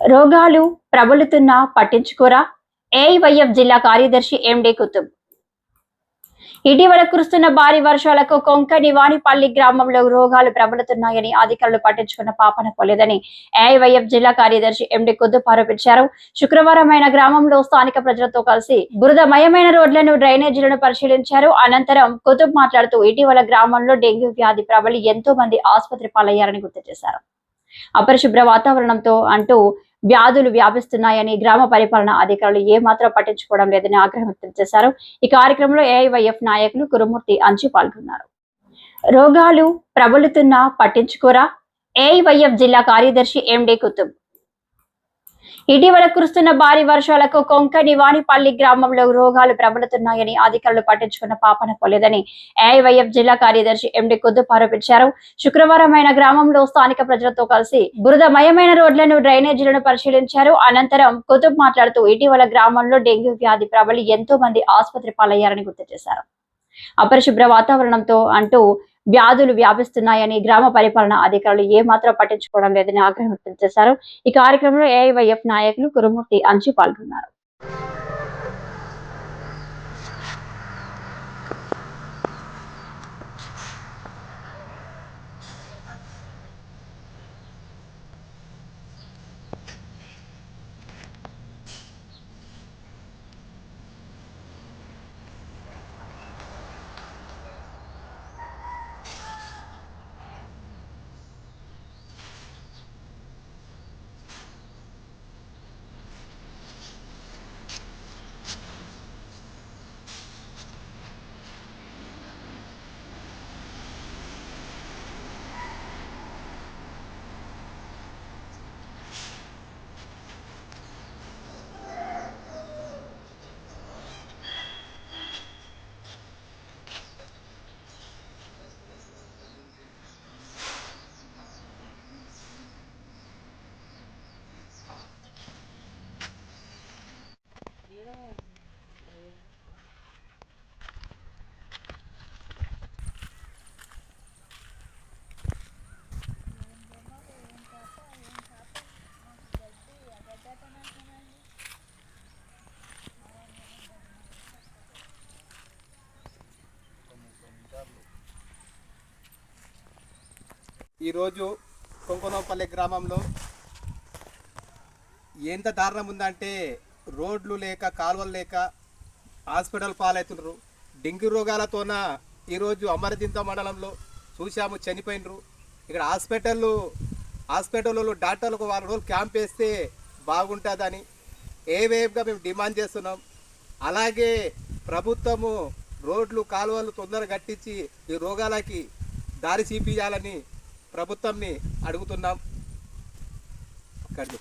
రోగాలు ప్రబలుతున్నా పట్టించుకోరా? ఏఐవైఎఫ్ జిల్లా కార్యదర్శి ఎండి కుతుబ్. ఇటీవల కురుస్తున్న భారీ వర్షాలకు కొంకణి వాణిపల్లి గ్రామంలో రోగాలు ప్రబలుతున్నాయని అధికారులు పట్టించుకున్న పాపన పోలేదని ఏఐవైఎఫ్ జిల్లా కార్యదర్శి ఎండి కుతుబ్ ఆరోపించారు. శుక్రవారం ఆయన గ్రామంలో స్థానిక ప్రజలతో కలిసి బురదమయమైన రోడ్లను డ్రైనేజీలను పరిశీలించారు. అనంతరం కుతుబ్ మాట్లాడుతూ ఇటీవల గ్రామంలో డెంగ్యూ వ్యాధి ప్రబలి ఎంతో మంది ఆసుపత్రి పాలయ్యారని గుర్తు చేశారు. అపరిశుభ్ర వాతావరణంతో అంటూ వ్యాధులు వ్యాపిస్తున్నాయని గ్రామ పరిపాలన అధికారులు ఏమాత్రం పట్టించుకోవడం లేదని ఆగ్రహం వ్యక్తం చేశారు. ఈ కార్యక్రమంలో ఏఐవైఎఫ్ నాయకులు కురుమూర్తి అంచు పాల్గొన్నారు. రోగాలు ప్రబలుతున్నా పట్టించుకోరా? ఏఐవైఎఫ్ జిల్లా కార్యదర్శి ఎండి కుతుబ్ ఇటీవల కురుస్తున్న భారీ వర్షాలకు కొంకణి వాణిపల్లి గ్రామంలో రోగాలు ప్రబలుతున్నాయని అధికారులు పట్టించుకున్న పాపన పోలేదని ఏఐవైఎఫ్ జిల్లా కార్యదర్శి ఎండి కొద్దు ఆరోపించారు శుక్రవారం ఆయన గ్రామంలో స్థానిక ప్రజలతో కలిసి బురదమయమైన రోడ్లను డ్రైనేజీలను పరిశీలించారు. అనంతరం కుతుబ్ మాట్లాడుతూ ఇటీవల గ్రామంలో డెంగ్యూ వ్యాధి ప్రబలి ఎంతో మంది ఆసుపత్రి పాలయ్యారని గుర్తు చేశారు. అపరిశుభ్ర వాతావరణంతో అంటూ వ్యాధులు వ్యాపిస్తున్నాయని గ్రామ పరిపాలన అధికారులు ఏమాత్రం పట్టించుకోవడం లేదని ఆగ్రహం వ్యక్తం చేశారు. ఈ కార్యక్రమంలో ఏఐవైఎఫ్ నాయకులు కురుమూర్తి అంచు పాల్గొన్నారు. ఈరోజు కొంకణంపల్లి గ్రామంలో ఎంత దారుణం ఉందంటే రోడ్లు లేక కాలువలు లేక హాస్పిటల్ పాలవుతున్నారు. డెంగ్యూ రోగాలతోన ఈరోజు అమరదింత మండలంలో చూశాము చనిపోయినరు. ఇక్కడ హాస్పిటల్ హాస్పిటల్లో డాక్టర్లకు వారం రోజులు క్యాంప్ వేస్తే బాగుంటుందని ఏ వేవ్గా మేము డిమాండ్ చేస్తున్నాం. అలాగే ప్రభుత్వము రోడ్లు కాలువలు తొందరగా కట్టించి ఈ రోగాలకి దారి చూపించాలని ప్రభుత్వంని అడుగుతున్నాం. అక్కడి